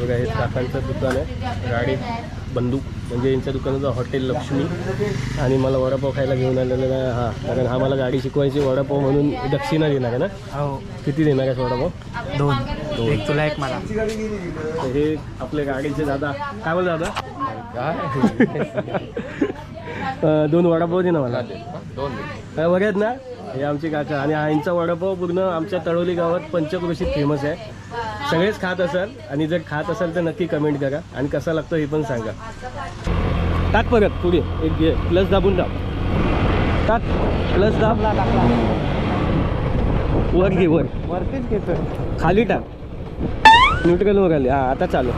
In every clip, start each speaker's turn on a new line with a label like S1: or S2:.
S1: बघा हे काकांचं दुकान आहे. गाडी बंदूक म्हणजे यांच्या दुकानाचं हॉटेल लक्ष्मी. आणि मला वडापाव खायला घेऊन आलेलं आहे हा कारण हा मला गाडी शिकवायची वडापाव म्हणून दक्षिणा देणार आहे ना?
S2: हो.
S1: किती देणार आहे वडापाव?
S2: दोन. एक तुला एक मला.
S1: तर हे आपल्या गाडीचे दादा. काय बोल दादा? अं, दोन वडापाव दे ना मला. काय बघा आहेत ना? हे आमचे काका. आणि हा यांचा वडापाव पूर्ण आमच्या तळोली गावात पंचक्रोशीत फेमस आहे. सगळेच खात असाल आणि जर खात असाल तर नक्की कमेंट करा. आणि कसा लागतो हे पण सांगा. टाक परत पुढे. एक घे. प्लस दाबून टाक. टाक. प्लस दाब. वर घे वर.
S2: वरतीच घेतोय.
S1: खाली टाक. न्यूट्रलवर आले. हां आता चालू.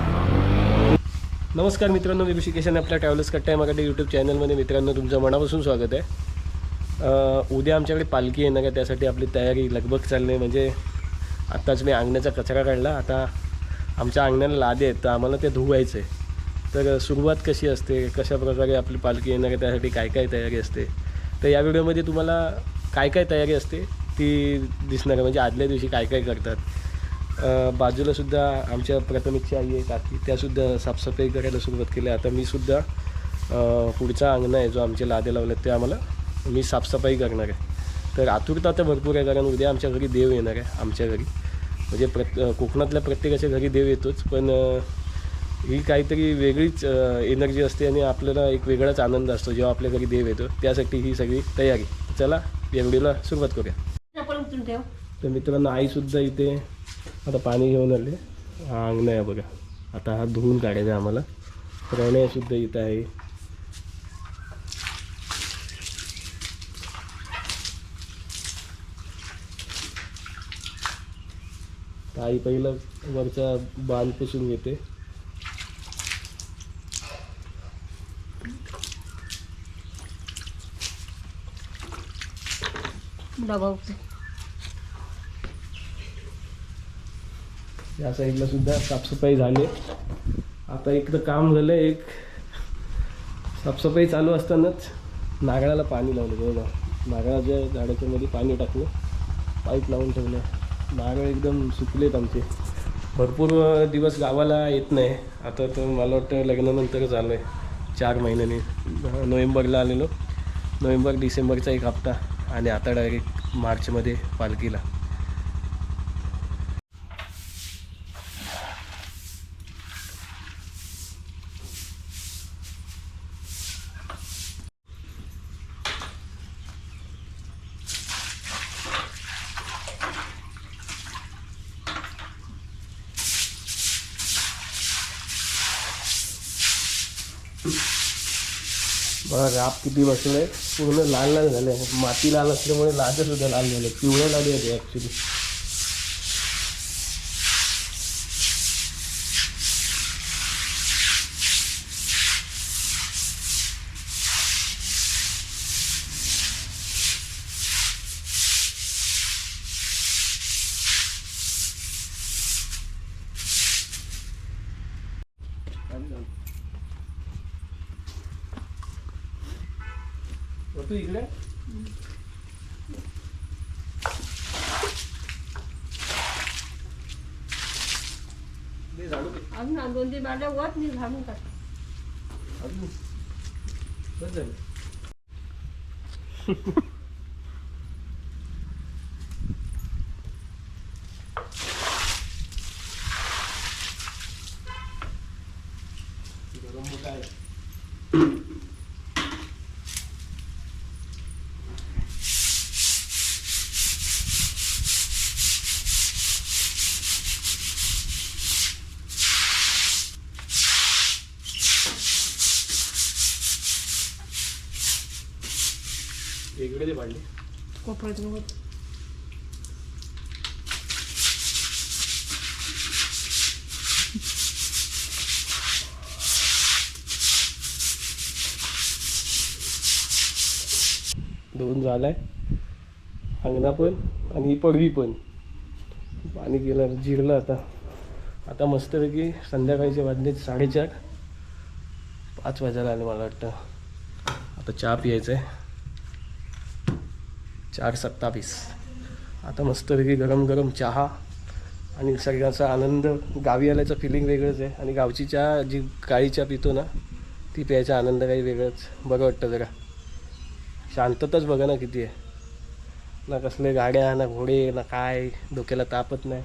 S1: नमस्कार मित्रांनो मी ऋषिकेशन आपल्या ट्रॅव्हलर्स कट्टाय मराठी यूट्यूब चॅनलमध्ये मित्रांनो तुमचं मनापासून स्वागत आहे. उद्या आमच्याकडे पालखी येणार आहे. त्यासाठी आपली तयारी लगबग चालली आहे. म्हणजे आत्ताच मी अंगण्याचा कचरा काढला. आता आमच्या अंगण्याला लादे आहेत तर आम्हाला ते धुवायचं आहे. तर सुरुवात कशी असते? कशा प्रकारे आपली पालखी येणार आहे? त्यासाठी काय काय तयारी असते? तर या व्हिडिओमध्ये तुम्हाला काय काय तयारी असते ती दिसणार आहे. म्हणजे आदल्या दिवशी काय काय करतात. बाजूलासुद्धा आमच्या प्राथमिकची आई आहे काकी त्यासुद्धा साफसफाई करायला सुरुवात केली. आता मी सुद्धा पुढचा अंगणा आहे जो आमचे लादे लावले ते आम्हाला मी साफसफाई करणार आहे. तर आतुरता तर भरपूर आहे कारण उद्या आमच्या घरी देव येणार आहे आमच्या घरी. म्हणजे प्रत कोकणातल्या प्रत्येकाच्या घरी देव येतोच पण ही काहीतरी वेगळीच एनर्जी असते आणि आपल्याला एक वेगळाच आनंद असतो जेव्हा आपल्या घरी देव येतो. त्यासाठी ही सगळी तयारी. चला या व्हिडिओला सुरुवात करूया. तर मित्रांनो आईसुद्धा इथे आता पाणी घेऊन आले. हा अंगण आहे बघा. आता हा धुवून काढायचा आम्हाला. प्रणयसुद्धा इथं आहे. आई पहिलं वरचा बांध पुसून घेते या साईडला सुद्धा साफसफाई झाली. आता एक तर काम झालं एक. साफसफाई चालू असतानाच नारळाला पाणी लावलं बघा. नारळाच्या झाडाच्या मध्ये पाणी टाकलं. पाईप लावून ठेवलं. नारळ एकदम सुकलेत आमचे. भरपूर दिवस गावाला येत नाही. आता तर मला वाटतं लग्नानंतरच आलो आहे चार महिन्याने. नोव्हेंबरला आलेलो. नोव्हेंबर डिसेंबरचा एक हप्ता आणि आता डायरेक्ट मार्चमध्ये पालखीला. बघा राप किती बसले. पूर्ण लाल लाल झाले. माती लाल असल्यामुळे लाल सुद्धा लाल झाले. पिवळ्या लाली होते ॲक्च्युली तू इकडे दे झाडू दे.
S3: अजून दोन तीन बाटल्या वर मी घालून टाक
S1: अजून. बस झालं. गरम होत आहे. दोन झालाय. अंगणा पण आणि ही पडवी पण. पाणी गेलं जिरलं आता. आता मस्तपैकी संध्याकाळचे वाजले साडेचार. पाच वाजायला आले मला वाटतं. आता चहा प्यायचं आहे चार सत्तावीस. आता मस्तपैकी गरम गरम चहा आणि सगळ्यांचा आनंद. गावी आल्याचं फिलिंग वेगळंच आहे. आणि गावची चहा जी काळी चहा पितो ना ती प्यायचा आनंद काही वेगळंच. बरं वाटतं जरा. शांतताच बघा ना किती आहे. ना कसले गाड्या ना घोडे ना काय. डोक्याला तापत नाही.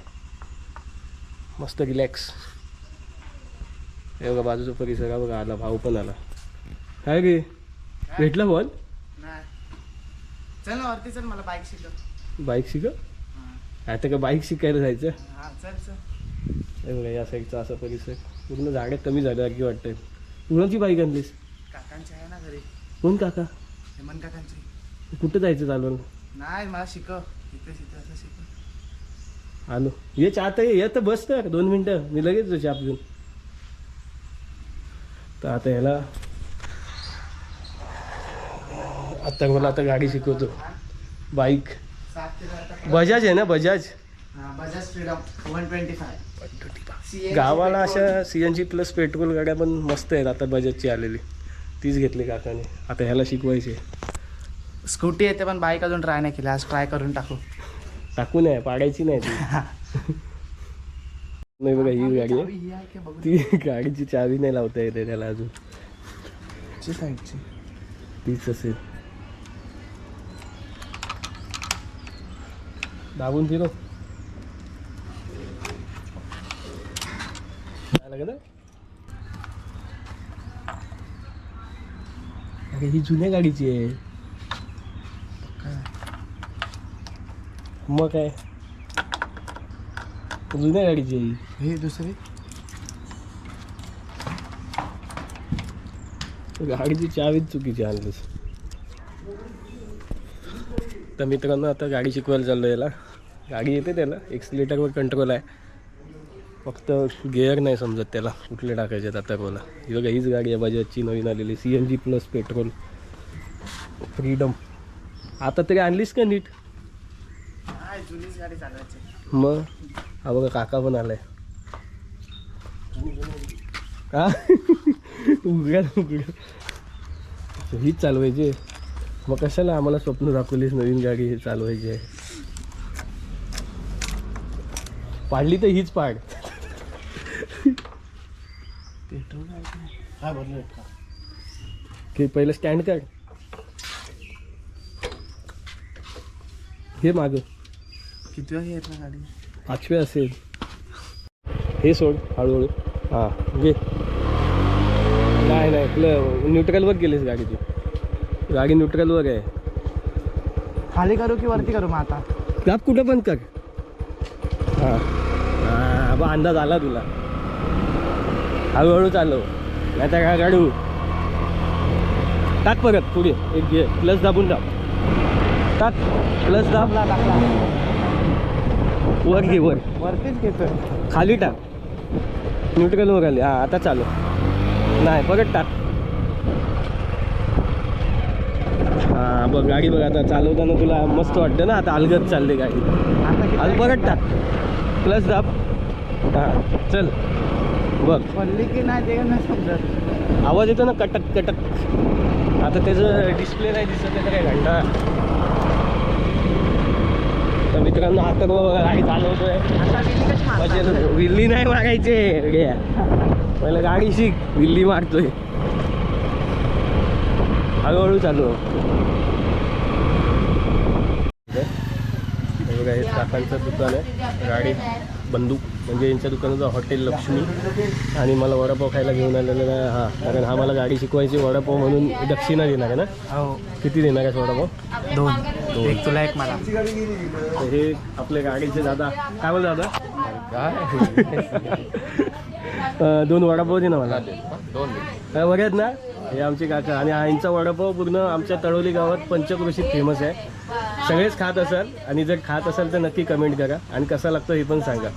S1: मस्त रिलॅक्स हे बघा बाजूचा परिसर बघा आला भाऊ पण आला. काय रे? भेटला फोन
S2: चल ना वरती चल मला बाईक शिकव.
S1: बाईक शिक आता का बाईक शिकायला जायचं?
S2: हा चल चल.
S1: हे बघा या साईडचा असा परिसर. पूर्ण झाडे कमी झालं अगदी वाटतंय. कुणाची बाईक आणलीस?
S2: काकांची आहे ना घरी.
S1: कोण काका?
S2: हेमंत काकांची.
S1: कुठं जायचं चालवून
S2: नाही मला शिकव. इथे इथे असं शिकव.
S1: आलो. ये चाहता ये तर बस तर दोन मिनटं. मी लगेच चहा पिऊन. तर आता ह्याला आता मला आता गाडी शिकवतो. बाईक. बजाज आहे ना बजाज?
S2: हा
S1: गावाला अशा C N G plus petrol गाड्या पण मस्त आहेत आता बजाजची आलेली. तीच घेतली काकाने. आता ह्याला शिकवायची.
S2: स्कूटी येते पण बाईक अजून ट्राय नाही केली. आज ट्राय करून टाकू.
S1: टाकू नये पाडायची नाही ती. नाही बघा ही गाडी आहे. ती गाडीची चावी नाही लावता येते त्याला अजून.
S2: साईडची
S1: तीच असेल. दाबून फिरो? अरे ही जुन्या गाडीची आहे. मग काय? जुन्या गाडीची आहे ही.
S2: हे दुसरी?
S1: गाडीची चावीच चुकीची आणलीस. तर मित्रांनो आता गाडी शिकवायला चाललो याला. गाडी येते त्याला. एक्सिलेटरवर कंट्रोल आहे. फक्त गिअर नाही समजत त्याला. कुठले टाकायचे आता बोला ही बघा हीच गाडी आहे. बजाजची नवीन आलेली. C N G plus petrol Freedom आता तरी आणलीस का नीट? मग? हा बघा काका पण आलाय. का उघड्या उघड्या. हीच चालवायची. मग कशाला आम्हाला स्वप्न दाखवलीस नवीन गाडी हे चालवायची आहे? पाडली तर हीच पाड.
S2: पेट्रोल की?
S1: पहिलं स्टँड काढ. हे माग.
S2: किती ना गाडी?
S1: पाचवे असेल. हे सोड हळूहळू. हां घे. नाही नाही आपलं न्यूट्रलवर गेलीस गाडी ती. गाडी न्यूट्रलवर आहे.
S2: खाली करू की वरती करू मग आता?
S1: काप कुठं पण कर? हां. हां बा अंदाज आला तुला. हळूहळू चालव. नाही तर काय गाडू. टाक परत पुढे. एक घे. प्लस दाबून दाब टाक. प्लस दाब.
S2: टाकला टाकला
S1: वर घे वर.
S2: वरतीच घेतोय.
S1: खाली टाक. न्यूट्रलवर आली. हां आता चालू नाही परत टाक हां बघ गाडी बघ आता चालवताना तुला मस्त वाटतं ना आता अलगत चालली गाडी.
S2: आता
S1: परत टाक प्लस दाब हां चल. बघ.
S2: पडली की नाही ते नाही समजत.
S1: आवाज येतो ना कटक कटक. आता त्याचं डिस्प्ले नाही दिसत आहे काय घंटा तर मित्रांनो आता बघा गाडी चालवतोय? म्हणजे विल्ली नाही मारायचे गे पहिलं गाडी शिक विल्ली मारतोय. हळूहळू चालू. बघा हे काकांचं दुकान आहे. गाडी बंदूक म्हणजे यांच्या दुकानाचं हॉटेल लक्ष्मी. आणि मला वडापाव खायला घेऊन आलेलं आहे हा कारण हा मला गाडी शिकवायची वडापाव म्हणून दक्षिणा देणार आहे ना?
S2: हो.
S1: किती देणार आहेस वडापाव?
S2: दोन. एक तुला एक मला.
S1: हे आपल्या गाडीचे दादा. काय बोल दादा? दोन वडापाव दे ना मला. दोन बघत ना? हे आमचे काका. आणि हा यांचा वडापाव पूर्ण आमच्या तळोली गावात पंचक्रोशीत फेमस आहे. सगळेच खात असाल आणि जर खात असाल तर नक्की कमेंट करा. आणि कसा लागतो हे पण सांगा.